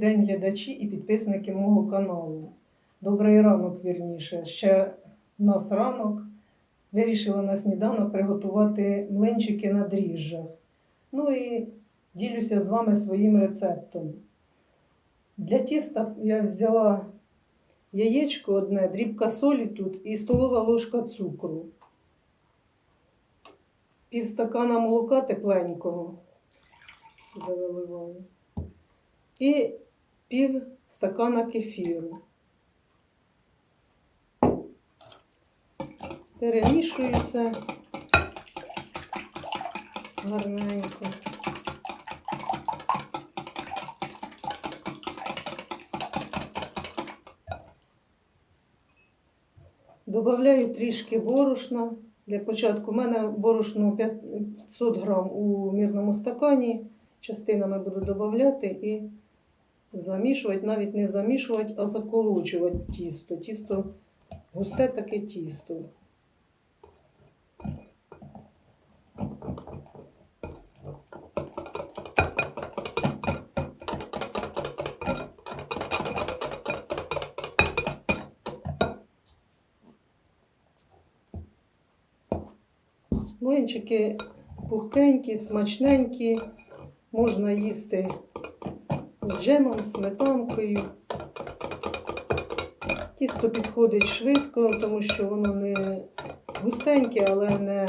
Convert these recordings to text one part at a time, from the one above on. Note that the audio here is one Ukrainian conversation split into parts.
день, глядачі і підписники мого каналу. Добрий ранок, вірніше. Ще в нас ранок. Вирішила на сніданок приготувати млинчики на дріжджах. Ну і ділюся з вами своїм рецептом. Для тіста я взяла яєчко одне, дрібка солі тут і столова ложка цукру. Пів стакана молока тепленького. Виливаю. І пів стакана кефіру. Перемішую це гарненько. Добавляю трішки борошна. Для початку у мене борошно 500 грам у мірному стакані. Частинами буду додавати і замішувати, навіть не замішувати, а заколочувати тісто. Тісто густе таке тісто. Млинчики пухкенькі, смачненькі, можна їсти з джемом, сметанкою. Тісто підходить швидко, тому що воно не густеньке, але не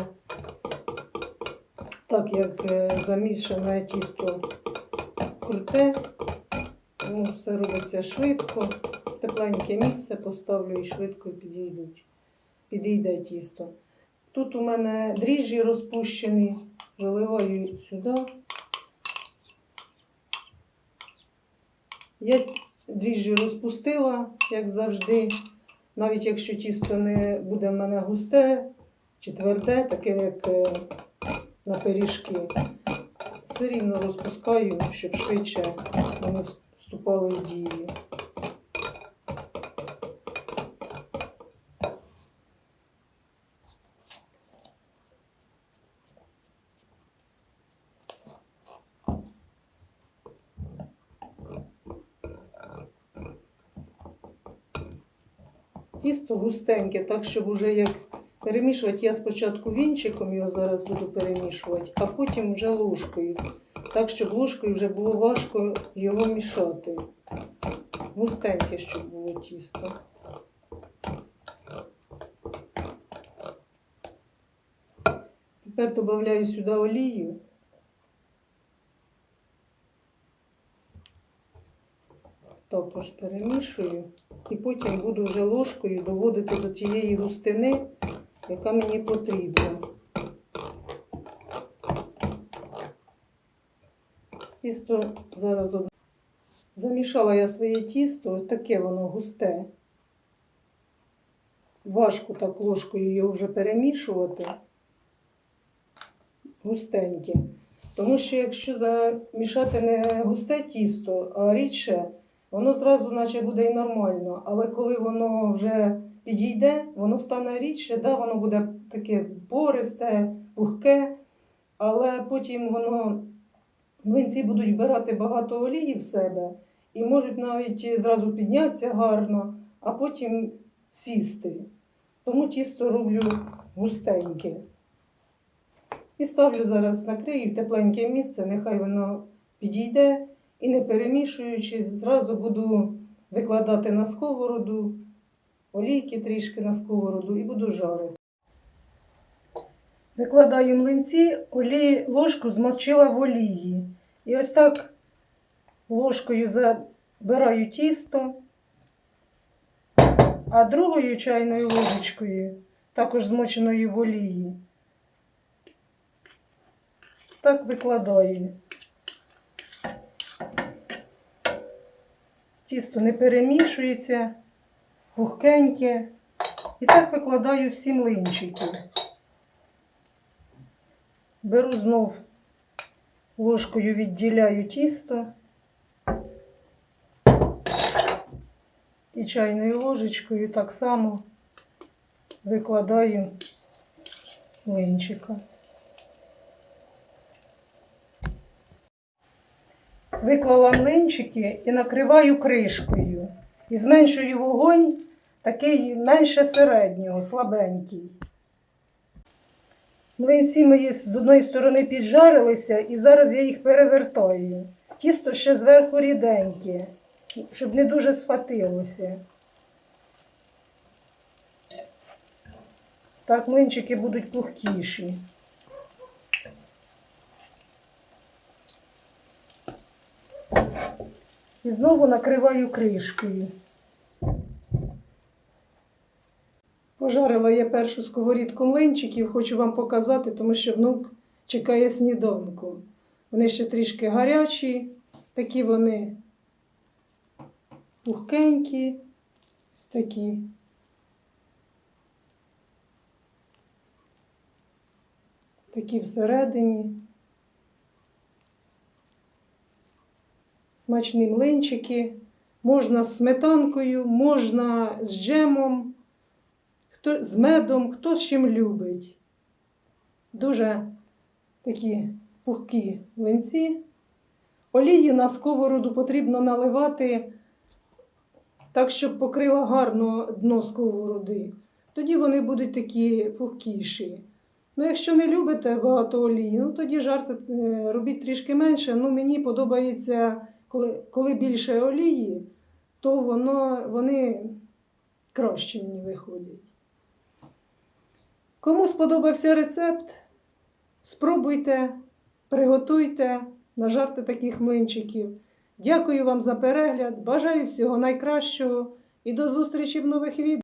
так, як е, замішане тісто круте. Тому все робиться швидко. Тепленьке місце поставлю і швидко підійдуть. Підійде тісто. Тут у мене дріжджі розпущені, виливаю сюди. Я дріжджі розпустила, як завжди. Навіть якщо тісто не буде в мене густе чи тверде, таке як е, на пиріжки, все рівно розпускаю, щоб швидше вони вступали в дію. Тісто густеньке, так щоб уже як перемішувати, я спочатку вінчиком його зараз буду перемішувати, а потім вже ложкою. Так, щоб ложкою вже було важко його мішати. Густеньке, щоб було тісто. Тепер додаю сюди олію. Також перемішую. І потім буду вже ложкою доводити до тієї густини, яка мені потрібна. Тісто зараз замішала я своє тісто, ось таке воно густе. Важко так ложкою його вже перемішувати. Густеньке. Тому що якщо замішати не густе тісто, а рідше, Воно зразу наче буде і нормально, але коли воно вже підійде, воно стане рідше, да, воно буде таке пористе, пухке, але потім воно млинці будуть вбирати багато олії в себе і можуть навіть зразу піднятися гарно, а потім сісти. Тому тісто роблю густеньке. І ставлю зараз накрию в тепленьке місце, нехай воно підійде. І не перемішуючи, зразу буду викладати на сковороду, олійки трішки на сковороду і буду жарити. Викладаю млинці, олії, ложку змочила в олії. І ось так ложкою забираю тісто, а другою чайною ложечкою, також змоченою в олії. Так викладаю. Тісто не перемішується, пухкеньке. І так викладаю всі млинчики. Беру знов ложкою відділяю тісто і чайною ложечкою так само викладаю млинчика. Виклала млинчики і накриваю кришкою. І зменшую вогонь, такий менше середнього, слабенький. Млинці мої з одної сторони піджарилися, і зараз я їх перевертаю. Тісто ще зверху ріденьке, щоб не дуже схватилося. Так млинчики будуть пухкіші. І знову накриваю кришкою. Пожарила я першу сковорідку млинчиків, хочу вам показати, тому що внук чекає сніданку. Вони ще трішки гарячі, такі вони пухкенькі, ось такі. Такі всередині. Смачні млинчики. Можна з сметанкою, можна з джемом, хто, з медом, хто з чим любить. Дуже такі пухкі млинці. Олії на сковороду потрібно наливати так, щоб покрила гарно дно сковороди. Тоді вони будуть такі пухкіші. Ну, якщо не любите багато олії, ну тоді жарте, е, робіть трішки менше. Ну, мені подобається, коли, коли більше олії, то воно, вони краще мені виходять. Кому сподобався рецепт, спробуйте, приготуйте, нажарте таких млинчиків. Дякую вам за перегляд, бажаю всього найкращого і до зустрічі в нових відео.